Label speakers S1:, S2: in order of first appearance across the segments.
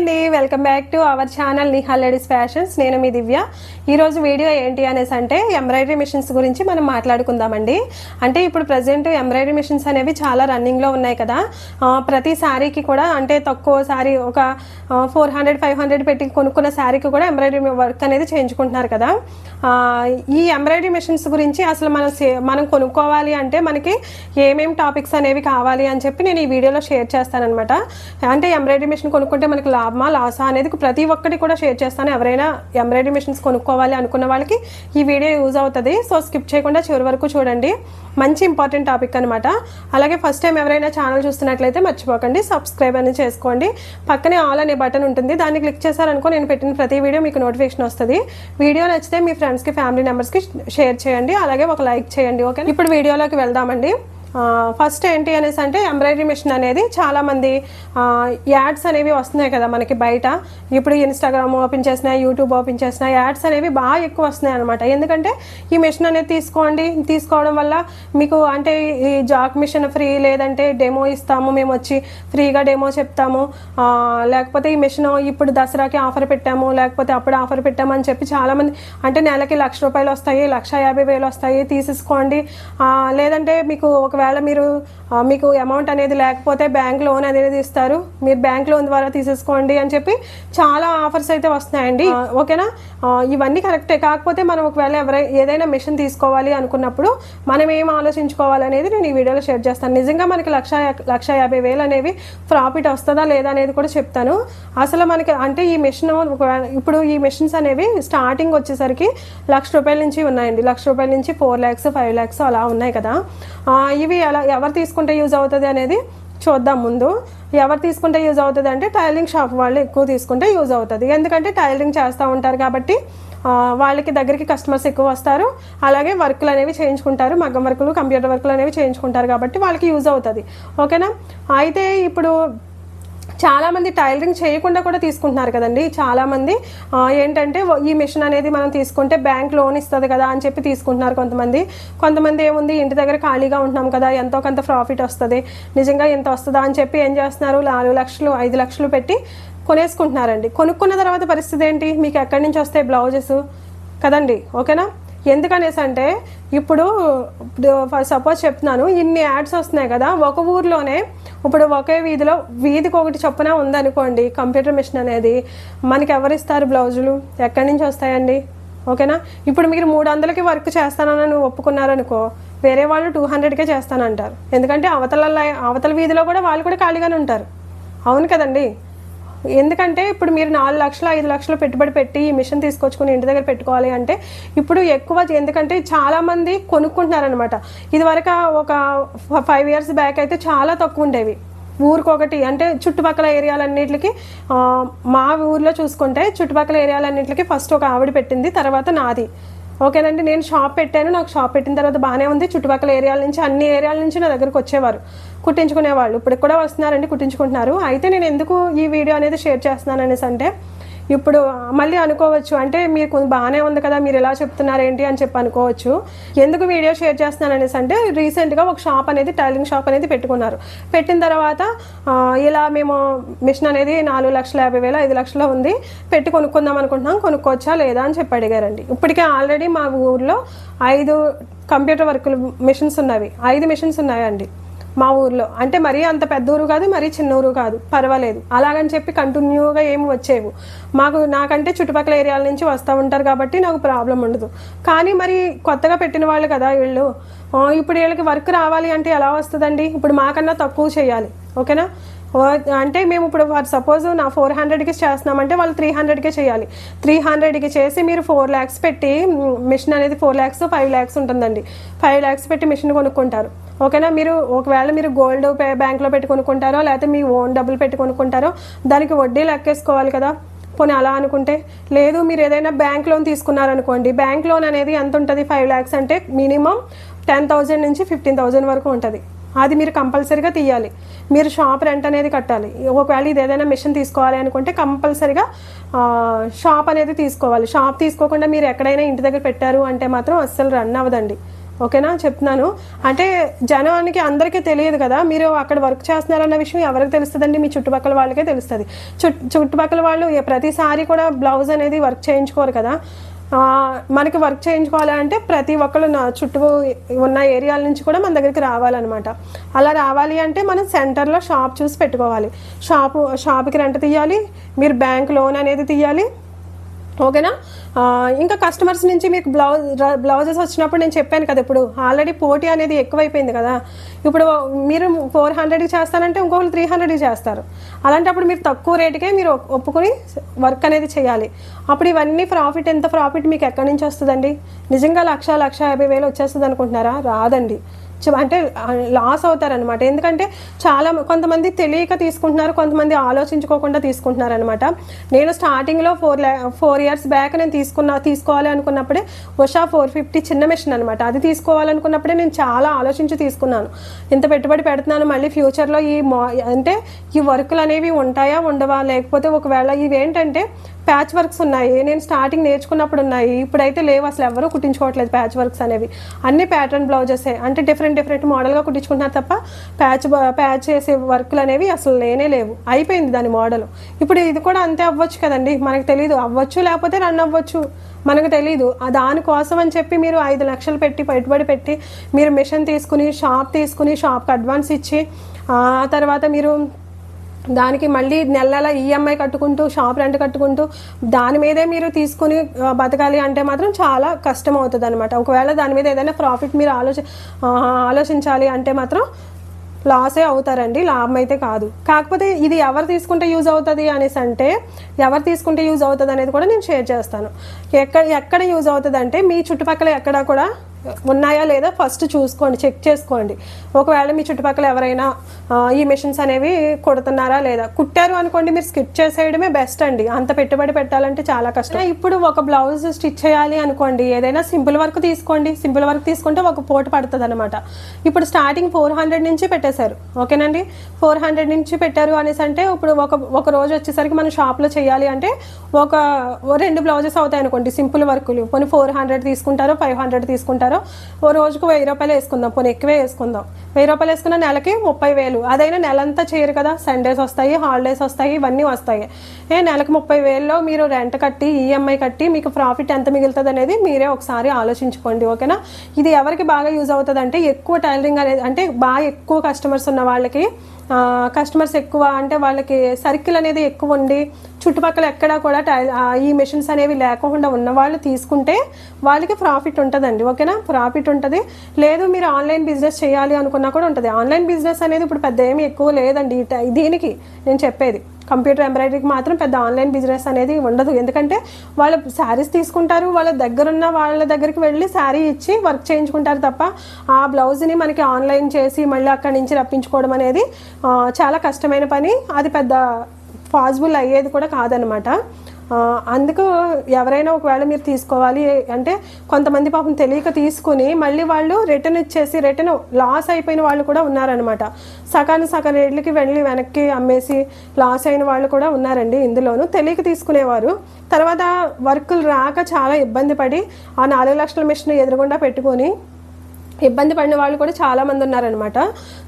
S1: అండి. Welcome back to our channel Niha ladies fashions. నేను మీ దివ్య. ఈరోజు వీడియో ఏంటి అనేసి అంటే ఎంబ్రాయిడరీ మిషన్స్ గురించి మనం మాట్లాడుకుందామండి. అంటే ఇప్పుడు ప్రజెంట్ ఎంబ్రాయిడరీ మిషన్స్ అనేవి చాలా రన్నింగ్లో ఉన్నాయి కదా. ప్రతి శారీకి కూడా అంటే తక్కువ శారీ ఒక ఫోర్ హండ్రెడ్ ఫైవ్ హండ్రెడ్ పెట్టి కొనుక్కున్న శారీకి కూడా ఎంబ్రాయిడరీ వర్క్ అనేది చేయించుకుంటున్నారు కదా. ఈ ఎంబ్రాయిడరీ మిషన్స్ గురించి అసలు మనం సే- మనం కొనుక్కోవాలి అంటే మనకి ఏమేమి టాపిక్స్ అనేవి కావాలి అని చెప్పి నేను ఈ వీడియోలో షేర్ చేస్తానమాట అంటే ఎంబ్రాయిడరీ మిషన్ కొనుక్కుంటే మనకి లాభమా లాసా అనేది ప్రతి ఒక్కటి కూడా షేర్ చేస్తాను. ఎవరైనా ఎంబ్రాయిడరీ మిషన్స్ కొనుక్కోవాలి అనుకున్న వాళ్ళకి ఈ వీడియో యూజ్ అవుతుంది. సో స్కిప్ చేయకుండా చివరి వరకు చూడండి. మంచి ఇంపార్టెంట్ టాపిక్ అనమాట అలాగే ఫస్ట్ టైం ఎవరైనా ఛానల్ చూస్తున్నట్లయితే మర్చిపోకండి. సబ్స్క్రైబ్ అనేది చేసుకోండి. పక్కనే ఆల్ అనే బటన్ ఉంటుంది. దాన్ని క్లిక్ చేశారనుకో నేను పెట్టిన ప్రతి వీడియో మీకు నోటిఫికేషన్ వస్తుంది. వీడియో నచ్చితే మీ ఫ్రెండ్స్కి ఫ్యామిలీ మెంబర్స్కి షేర్ చేయండి. అలాగే ఒక లైక్ చేయండి. ఓకే ఇప్పుడు వీడియోలోకి వెళ్దామండి. ఫస్ట్ ఏంటి అనేసి అంటే ఎంబ్రాయిడరీ మిషన్ అనేది చాలామంది యాడ్స్ అనేవి వస్తున్నాయి కదా మనకి బయట. ఇప్పుడు ఇన్స్టాగ్రామ్ ఓపెన్ చేసిన యూట్యూబ్ ఓపెన్ చేసిన యాడ్స్ అనేవి బాగా ఎక్కువ వస్తున్నాయి అనమాట ఎందుకంటే ఈ మిషన్ అనేది తీసుకోండి తీసుకోవడం వల్ల మీకు అంటే ఈ జాక్ మిషన్ ఫ్రీ లేదంటే డెమో ఇస్తాము మేము వచ్చి ఫ్రీగా డెమో చెప్తాము. లేకపోతే ఈ మిషన్ ఇప్పుడు దసరాకి ఆఫర్ పెట్టాము లేకపోతే అప్పుడు ఆఫర్ పెట్టామని చెప్పి చాలామంది అంటే నెలకి లక్ష రూపాయలు వస్తాయి లక్ష యాభై వేలు వస్తాయి తీసేసుకోండి. లేదంటే మీకు ఒక ఒకవేళ మీరు మీకు అమౌంట్ అనేది లేకపోతే బ్యాంక్ లోన్ అనేది ఇస్తారు. మీరు బ్యాంక్ లోన్ ద్వారా తీసేసుకోండి అని చెప్పి చాలా ఆఫర్స్ అయితే వస్తున్నాయండి. ఓకేనా? ఇవన్నీ కరెక్టే కాకపోతే మనం ఒకవేళ ఎవరై ఏదైనా మిషన్ తీసుకోవాలి అనుకున్నప్పుడు మనం ఏం ఆలోచించుకోవాలి అనేది నేను ఈ వీడియోలో షేర్ చేస్తాను. నిజంగా మనకి లక్ష లక్ష యాభై వేలు అనేవి ప్రాఫిట్ వస్తుందా లేదా అనేది కూడా చెప్తాను. అసలు మనకి అంటే ఈ మిషన్ ఇప్పుడు ఈ మిషన్స్ అనేవి స్టార్టింగ్ వచ్చేసరికి లక్ష రూపాయల నుంచి ఉన్నాయండి. లక్ష రూపాయల నుంచి ఫోర్ ల్యాక్స్ ఫైవ్ ల్యాక్స్ అలా ఉన్నాయి కదా. ఆ, ఇవి ఎలా ఎవరు తీసుకుంటే యూజ్ అవుతుంది అనేది చూద్దాం ముందు. ఎవరు తీసుకుంటే యూజ్ అవుతుంది అంటే టైలరింగ్ షాప్ వాళ్ళు ఎక్కువ తీసుకుంటే యూజ్ అవుతుంది. ఎందుకంటే టైలరింగ్ చేస్తూ ఉంటారు కాబట్టి వాళ్ళకి దగ్గరికి కస్టమర్స్ ఎక్కువ వస్తారు. అలాగే వర్కులు అనేవి చేయించుకుంటారు మగ్గం వర్కులు కంప్యూటర్ వర్కులు అనేవి చేయించుకుంటారు కాబట్టి వాళ్ళకి యూజ్ అవుతుంది. ఓకేనా? అయితే ఇప్పుడు చాలా మంది టైలరింగ్ చేయకుండా కూడా తీసుకుంటున్నారు కదండి. చాలా మంది ఏంటంటే ఈ మిషన్ అనేది మనం తీసుకుంటే బ్యాంక్ లోన్ ఇస్తుంది కదా అని చెప్పి తీసుకుంటున్నారు కొంతమంది. కొంతమంది ఏముంది ఇంటి దగ్గర ఖాళీగా ఉంటున్నాం కదా ఎంతో కొంత ప్రాఫిట్ వస్తుంది. నిజంగా ఎంత వస్తుందా అని చెప్పి ఏం చేస్తున్నారు? నాలుగు లక్షలు ఐదు లక్షలు పెట్టి కొనేసుకుంటున్నారండి. కొనుక్కున్న తర్వాత పరిస్థితి ఏంటి? మీకు ఎక్కడి నుంచి వస్తాయి బ్లౌజెస్? కదండి ఓకేనా? ఎందుకనేసి అంటే ఇప్పుడు సపోజ్ చెప్తున్నాను ఇన్ని యాడ్స్ వస్తున్నాయి కదా ఒక ఊర్లోనే ఇప్పుడు ఒకే వీధిలో వీధికి ఒకటి చొప్పున ఉందనుకోండి కంప్యూటర్ మిషన్ అనేది మనకి ఎవరిస్తారు బ్లౌజులు? ఎక్కడి నుంచి వస్తాయండి? ఓకేనా? ఇప్పుడు మీరు మూడు వందలకి వర్క్ చేస్తానని ఒప్పుకున్నారనుకో వేరే వాళ్ళు టూ హండ్రెడ్కే చేస్తానంటారు. ఎందుకంటే అవతల అవతల వీధిలో కూడా వాళ్ళు కూడా ఖాళీగానే ఉంటారు. అవును కదండి? ఎందుకంటే ఇప్పుడు మీరు నాలుగు లక్షలు ఐదు లక్షలు పెట్టుబడి పెట్టి ఈ మిషన్ తీసుకొచ్చుకుని ఇంటి దగ్గర పెట్టుకోవాలి అంటే ఇప్పుడు ఎక్కువ ఎందుకంటే చాలా మంది కొనుక్కుంటున్నారనమాట ఇదివరకు ఒక ఫైవ్ ఇయర్స్ బ్యాక్ అయితే చాలా తక్కువ ఉండేవి. ఊరికొకటి అంటే చుట్టుపక్కల ఏరియాలన్నిటికి మా ఊర్లో చూసుకుంటే చుట్టుపక్కల ఏరియాలన్నిటికి ఫస్ట్ ఒక ఆవిడ పెట్టింది తర్వాత నాది. ఓకేనండి నేను షాప్ పెట్టాను. నాకు షాప్ పెట్టిన తర్వాత బాగానే ఉంది. చుట్టుపక్కల ఏరియాల నుంచి అన్ని ఏరియాల నుంచి నా దగ్గరకు వచ్చేవారు. కుట్టించుకునేవాళ్ళు. ఇప్పుడు కూడా వస్తున్నారండి కుట్టించుకుంటున్నారు. అయితే నేను ఎందుకు ఈ వీడియో అనేది షేర్ చేస్తున్నాను అనేసి అంటే ఇప్పుడు మళ్ళీ అనుకోవచ్చు. అంటే మీకు బాగానే ఉంది కదా మీరు ఎలా చెప్తున్నారు ఏంటి అని చెప్పి అనుకోవచ్చు. ఎందుకు వీడియో షేర్ చేస్తున్నాను అనేసి అంటే రీసెంట్గా ఒక షాప్ అనేది టైలింగ్ షాప్ అనేది పెట్టుకున్నారు. పెట్టిన తర్వాత ఇలా మేము మిషన్ అనేది నాలుగు లక్షల యాభై వేల ఐదు లక్షల ఉంది. పెట్టి కొనుక్కుందాం అనుకుంటున్నాం కొనుక్కోవచ్చా లేదా అని చెప్పి అడిగారండి. ఇప్పటికే ఆల్రెడీ మా ఊర్లో ఐదు కంప్యూటర్ వర్కులు మిషన్స్ ఉన్నవి. ఐదు మిషన్స్ ఉన్నాయండి. మా ఊర్లో. అంటే మరీ అంత పెద్ద ఊరు కాదు మరీ చిన్న ఊరు కాదు. పర్వాలేదు. అలాగని చెప్పి కంటిన్యూగా ఏమి వచ్చేవు. మాకు నాకంటే చుట్టుపక్కల ఏరియాల నుంచి వస్తూ ఉంటారు కాబట్టి నాకు ప్రాబ్లం ఉండదు. కానీ మరి కొత్తగా పెట్టిన వాళ్ళు కదా వీళ్ళు ఇప్పుడు వీళ్ళకి వర్క్ రావాలి అంటే ఎలా వస్తుందండి? ఇప్పుడు మాకన్నా తక్కువ చేయాలి. ఓకేనా? అంటే మేము ఇప్పుడు ఫర్ సపోజ్ నా ఫోర్ హండ్రెడ్కి చేస్తున్నామంటే వాళ్ళు త్రీ హండ్రెడ్కే చేయాలి. త్రీ హండ్రెడ్కి చేసి మీరు ఫోర్ ల్యాక్స్ పెట్టి మిషన్ అనేది ఫోర్ ల్యాక్స్ ఫైవ్ ల్యాక్స్ ఉంటుందండి. ఫైవ్ ల్యాక్స్ పెట్టి మిషన్ కొనుక్కుంటారు. ఓకేనా? మీరు ఒకవేళ మీరు గోల్డ్ పే బ్యాంక్లో పెట్టి కొనుక్కుంటారో లేకపోతే మీ ఓన్ డబ్బులు పెట్టి కొనుక్కుంటారో దానికి వడ్డీ లెక్కేసుకోవాలి కదా. పోనీ అలా అనుకుంటే లేదు మీరు ఏదైనా బ్యాంక్ లోన్ తీసుకున్నారనుకోండి బ్యాంక్ లోన్ అనేది ఎంత ఉంటుంది? ఫైవ్ ల్యాక్స్ అంటే మినిమం టెన్ థౌజండ్ నుంచి ఫిఫ్టీన్ థౌజండ్ వరకు ఉంటుంది. అది మీరు కంపల్సరీగా తీయాలి. మీరు షాప్ రెంట్ అనేది కట్టాలి. ఒకవేళ ఇది ఏదైనా మిషన్ తీసుకోవాలి అనుకుంటే కంపల్సరీగా షాప్ అనేది తీసుకోవాలి. షాప్ తీసుకోకుండా మీరు ఎక్కడైనా ఇంటి దగ్గర పెట్టారు అంటే మాత్రం అస్సలు రన్ అవ్వదండి. ఓకేనా? చెప్తున్నాను. అంటే జనానికి అందరికీ తెలియదు కదా మీరు అక్కడ వర్క్ చేస్తున్నారన్న విషయం ఎవరికి తెలుస్తుందండి? మీ చుట్టుపక్కల వాళ్ళకే తెలుస్తుంది. చుట్టు చుట్టుపక్కల వాళ్ళు ప్రతిసారి కూడా బ్లౌజ్ అనేది వర్క్ చేయించుకోరు కదా. మనకి వర్క్ చేయించుకోవాలంటే ప్రతి ఒక్కరు నా చుట్టూ ఉన్న ఏరియాల నుంచి కూడా మన దగ్గరికి రావాలన్నమాట. అలా రావాలి అంటే మనం సెంటర్లో షాప్ చూసి పెట్టుకోవాలి. షాపు షాప్కి రెంట్ తీయాలి మీరు బ్యాంక్ లోన్ అనేది తీయాలి ఓకేనా? ఇంకా కస్టమర్స్ నుంచి మీకు బ్లౌజ్ బ్లౌజెస్ వచ్చినప్పుడు నేను చెప్పాను కదా ఇప్పుడు. ఆల్రెడీ పోటీ అనేది ఎక్కువైపోయింది కదా. ఇప్పుడు మీరు ఫోర్ హండ్రెడ్కి చేస్తానంటే ఇంకొకరు త్రీ హండ్రెడ్కి చేస్తారు. అలాంటప్పుడు మీరు తక్కువ రేటుకే మీరు ఒప్పుకొని వర్క్ అనేది చేయాలి. అప్పుడు ఇవన్నీ ప్రాఫిట్ ఎంత ప్రాఫిట్ మీకు ఎక్కడి నుంచి వస్తుందండి? నిజంగా లక్ష లక్ష యాభై వేలు వచ్చేస్తుంది అనుకుంటున్నారా రాదండి. అంటే లాస్ అవుతారనమాట ఎందుకంటే చాలా కొంతమంది తెలియక తీసుకుంటున్నారు కొంతమంది ఆలోచించుకోకుండా తీసుకుంటున్నారు అనమాట నేను స్టార్టింగ్లో ఫోర్ ఫోర్ ఇయర్స్ బ్యాక్ నేను తీసుకున్న తీసుకోవాలి అనుకున్నప్పుడే ఉషా ఫోర్ ఫిఫ్టీ చిన్న మెషిన్ అనమాట అది తీసుకోవాలనుకున్నప్పుడే నేను చాలా ఆలోచించి తీసుకున్నాను. ఇంత పెట్టుబడి పెడుతున్నాను మళ్ళీ ఫ్యూచర్లో ఈ మా అంటే ఈ వర్కులు అనేవి ఉంటాయా ఉండవా లేకపోతే ఒకవేళ ఇవేంటంటే ప్యాచ్ వర్క్స్ ఉన్నాయి. నేను స్టార్టింగ్ నేర్చుకున్నప్పుడు ఉన్నాయి. ఇప్పుడైతే లేవు. అసలు ఎవరు కుట్టించుకోవట్లేదు ప్యాచ్ వర్క్స్ అనేవి. అన్ని ప్యాటర్న్ బ్లౌజెసే. అంటే డిఫరెంట్ డిఫరెంట్ మోడల్గా కుట్టించుకుంటున్నారు తప్ప ప్యాచ్ ప్యాచ్ చేసే వర్క్లు అనేవి అసలు లేనే లేవు. అయిపోయింది దాని మోడల్. ఇప్పుడు ఇది కూడా అంతే అవ్వచ్చు కదండి. మనకు తెలియదు అవ్వచ్చు లేకపోతే రన్ అవ్వచ్చు. మనకు తెలియదు దానికోసం అని చెప్పి మీరు ఐదు లక్షలు పెట్టి పెట్టుబడి పెట్టి మీరు మిషన్ తీసుకుని షాప్ తీసుకుని షాప్కి అడ్వాన్స్ ఇచ్చి ఆ తర్వాత మీరు దానికి మళ్ళీ నెల నెల ఈఎంఐ కట్టుకుంటూ షాప్ రెంట్ కట్టుకుంటూ దాని మీదే మీరు తీసుకుని బతకాలి అంటే మాత్రం చాలా కష్టం అవుతుంది అనమాట ఒకవేళ దాని మీద ఏదైనా ప్రాఫిట్ మీరు ఆలోచి ఆలోచించాలి అంటే మాత్రం లాసే అవుతారండి. లాభం అయితే కాదు. కాకపోతే ఇది ఎవరు తీసుకుంటే యూజ్ అవుతుంది అనేసి అంటే ఎవరు తీసుకుంటే యూజ్ అవుతుంది అనేది కూడా నేను షేర్ చేస్తాను. ఎక్కడ ఎక్కడ యూజ్ అవుతుంది అంటే మీ చుట్టుపక్కల ఎక్కడ కూడా ఉన్నాయా లేదా ఫస్ట్ చూసుకోండి చెక్ చేసుకోండి. ఒకవేళ మీ చుట్టుపక్కల ఎవరైనా ఈ మిషన్స్ అనేవి కుడుతున్నారా లేదా? కుట్టారు అనుకోండి మీరు స్కిప్ చేసేయడమే బెస్ట్ అండి. అంత పెట్టుబడి పెట్టాలంటే చాలా కష్టం. ఇప్పుడు ఒక బ్లౌజ్ స్టిచ్ చేయాలి అనుకోండి ఏదైనా సింపుల్ వర్క్ తీసుకోండి. సింపుల్ వర్క్ తీసుకుంటే ఒక పోటు పడుతుంది అనమాట ఇప్పుడు స్టార్టింగ్ ఫోర్ హండ్రెడ్ నుంచి పెట్టేశారు. ఓకేనండి? ఫోర్ హండ్రెడ్ నుంచి పెట్టారు అనేసి అంటే ఇప్పుడు ఒక ఒక రోజు వచ్చేసరికి మనం షాప్లో చేయాలి అంటే ఒక రెండు బ్లౌజెస్ అవుతాయి అనుకోండి సింపుల్ వర్కులు కొన్ని ఫోర్ హండ్రెడ్ తీసుకుంటారు ఫైవ్ హండ్రెడ్ తీసుకుంటారు ఓ రోజుకు వెయ్యి రూపాయలు వేసుకుందాం. పోనీ ఎక్కువే వేసుకుందాం. వెయ్యి రూపాయలు వేసుకున్న నెలకి ముప్పై వేలు. అదైనా నెలంతా చేయరు కదా. సండేస్ వస్తాయి హాలిడేస్ వస్తాయి ఇవన్నీ వస్తాయి. ఏ నెలకు ముప్పై వేల్లో మీరు రెంట్ కట్టి ఈఎంఐ కట్టి మీకు ప్రాఫిట్ ఎంత మిగులుతుంది అనేది మీరే ఒకసారి ఆలోచించుకోండి ఓకేనా? ఇది ఎవరికి బాగా యూజ్ అవుతుంది అంటే ఎక్కువ టైలరింగ్ అనేది అంటే బాగా ఎక్కువ కస్టమర్స్ ఉన్న వాళ్ళకి కస్టమర్స్ ఎక్కువ అంటే వాళ్ళకి సర్కిల్ అనేది ఎక్కువ ఉండి చుట్టుపక్కల ఎక్కడా కూడా టైల్ ఈ మెషిన్స్ అనేవి లేకుండా ఉన్న వాళ్ళు తీసుకుంటే వాళ్ళకి ప్రాఫిట్ ఉంటుందండి ఓకేనా ప్రాఫిట్ ఉంటుంది. లేదు మీరు ఆన్లైన్ బిజినెస్ చేయాలి అనుకున్నా కూడా ఉంటుంది. ఆన్లైన్ బిజినెస్ అనేది ఇప్పుడు పెద్ద ఏమి ఎక్కువ లేదండి దీనికి నేను చెప్పేది. కంప్యూటర్ ఎంబ్రాయిడరీకి మాత్రం పెద్ద ఆన్లైన్ బిజినెస్ అనేది ఉండదు. ఎందుకంటే వాళ్ళు శారీస్ తీసుకుంటారు వాళ్ళ దగ్గరున్న వాళ్ళ దగ్గరికి వెళ్ళి శారీ ఇచ్చి వర్క్ చేయించుకుంటారు తప్ప ఆ బ్లౌజ్ని మనకి ఆన్లైన్ చేసి మళ్ళీ అక్కడి నుంచి రప్పించుకోవడం అనేది చాలా కష్టమైన పని. అది పెద్ద పాసిబుల్ అయ్యేది కూడా కాదనమాట. అందుకు ఎవరైనా ఒకవేళ మీరు తీసుకోవాలి అంటే కొంతమంది పాపం తెలియక తీసుకుని మళ్ళీ వాళ్ళు రిటర్న్ ఇచ్చేసి రిటర్న్ లాస్ అయిపోయిన వాళ్ళు కూడా ఉన్నారనమాట సగాను సగం రేట్లకి వెళ్ళి వెనక్కి అమ్మేసి లాస్ అయిన వాళ్ళు కూడా ఉన్నారండి ఇందులోనూ. తెలియక తీసుకునేవారు. తర్వాత వర్కులు రాక చాలా ఇబ్బంది పడి ఆ నాలుగు లక్షల మిషన్ ఎదురుగుండా పెట్టుకొని ఇబ్బంది పడిన వాళ్ళు కూడా చాలా మంది ఉన్నారనమాట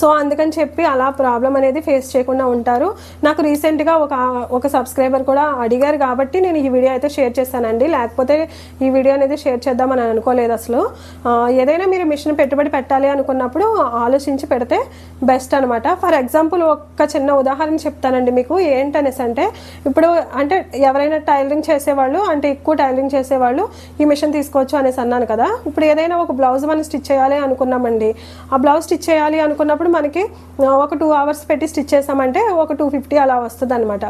S1: సో అందుకని చెప్పి అలా ప్రాబ్లం అనేది ఫేస్ చేయకుండా ఉంటారు. నాకు రీసెంట్గా ఒక ఒక సబ్స్క్రైబర్ కూడా అడిగారు కాబట్టి నేను ఈ వీడియో అయితే షేర్ చేశానండి లేకపోతే ఈ వీడియో అనేది షేర్ చేద్దామని అనుకోలేదు అసలు. ఏదైనా మీరు మిషన్ పెట్టుబడి పెట్టాలి అనుకున్నప్పుడు ఆలోచించి పెడితే బెస్ట్ అనమాట ఫర్ ఎగ్జాంపుల్ ఒక చిన్న ఉదాహరణ చెప్తానండి మీకు. ఏంటనేసి అంటే ఇప్పుడు అంటే ఎవరైనా టైలరింగ్ చేసేవాళ్ళు అంటే ఎక్కువ టైలరింగ్ చేసేవాళ్ళు ఈ మిషన్ తీసుకోవచ్చు అనేసి అన్నాను కదా. ఇప్పుడు ఏదైనా ఒక బ్లౌజ్ మనం స్టిచ్ చేయాలి అనుకున్నామండి. ఆ బ్లౌజ్ స్టిచ్ చేయాలి అనుకున్నప్పుడు మనకి ఒక టూ అవర్స్ పెట్టి స్టిచ్ చేసామంటే ఒక టూ ఫిఫ్టీ అలా వస్తుంది అనమాట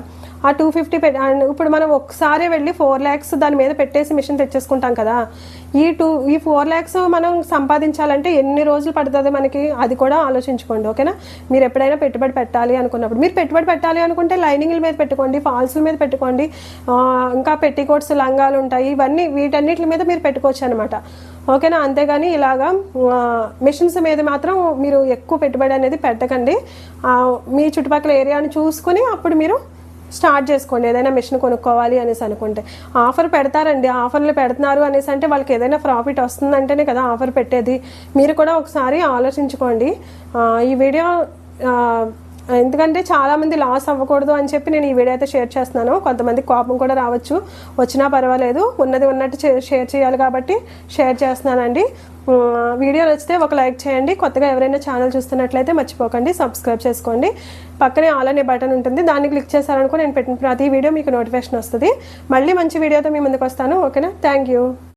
S1: ఆ టూ ఫిఫ్టీ పెట్టి ఇప్పుడు మనం ఒకసారి వెళ్ళి ఫోర్ ల్యాక్స్ దాని మీద పెట్టేసి మిషన్ తెచ్చేసుకుంటాం కదా. ఈ టూ ఈ ఫోర్ ల్యాక్స్ మనం సంపాదించాలంటే ఎన్ని రోజులు పడుతుంది మనకి? అది కూడా ఆలోచించుకోండి ఓకేనా? మీరు ఎప్పుడైనా పెట్టుబడి పెట్టాలి అనుకున్నప్పుడు మీరు పెట్టుబడి పెట్టాలి అనుకుంటే లైనింగ్ల మీద పెట్టుకోండి ఫాల్స్ల మీద పెట్టుకోండి ఇంకా పెట్టికోట్స్ లంగాలు ఉంటాయి ఇవన్నీ వీటన్నిటి మీద మీరు పెట్టుకోవచ్చు అనమాట ఓకేనా? అంతేగాని ఇలాగా మిషన్స్ మీద మాత్రం మీరు ఎక్కువ పెట్టుబడి అనేది పెట్టకండి. మీ చుట్టుపక్కల ఏరియాని చూసుకుని అప్పుడు మీరు స్టార్ట్ చేసుకోండి. ఏదైనా మిషన్ కొనుక్కోవాలి అనేసి అనుకుంటే. ఆఫర్ పెడతారండి. ఆఫర్లు పెడుతున్నారు అనేసి అంటే వాళ్ళకి ఏదైనా ప్రాఫిట్ వస్తుందంటేనే కదా ఆఫర్ పెట్టేది. మీరు కూడా ఒకసారి ఆలోచించుకోండి. ఈ వీడియో ఎందుకంటే చాలా మంది లాస్ అవ్వకూడదు అని చెప్పి నేను ఈ వీడియో అయితే షేర్ చేస్తున్నాను. కొంతమంది కోపం కూడా రావచ్చు. వచ్చినా పర్వాలేదు. ఉన్నది ఉన్నట్టు షేర్ చేయాలి కాబట్టి షేర్ చేస్తున్నానండి. వీడియోలు వీడియో నచ్చితే ఒక లైక్ చేయండి. కొత్తగా ఎవరైనా ఛానల్ చూస్తున్నట్లయితే మర్చిపోకండి. సబ్స్క్రైబ్ చేసుకోండి. పక్కనే ఆల్ అనే బటన్ ఉంటుంది. దాన్ని క్లిక్ చేశారనుకో నేను పెట్టిన ప్రతి వీడియో మీకు నోటిఫికేషన్ వస్తుంది. మళ్ళీ మంచి వీడియోతో మీ ముందుకు వస్తాను. ఓకేనా థ్యాంక్ యూ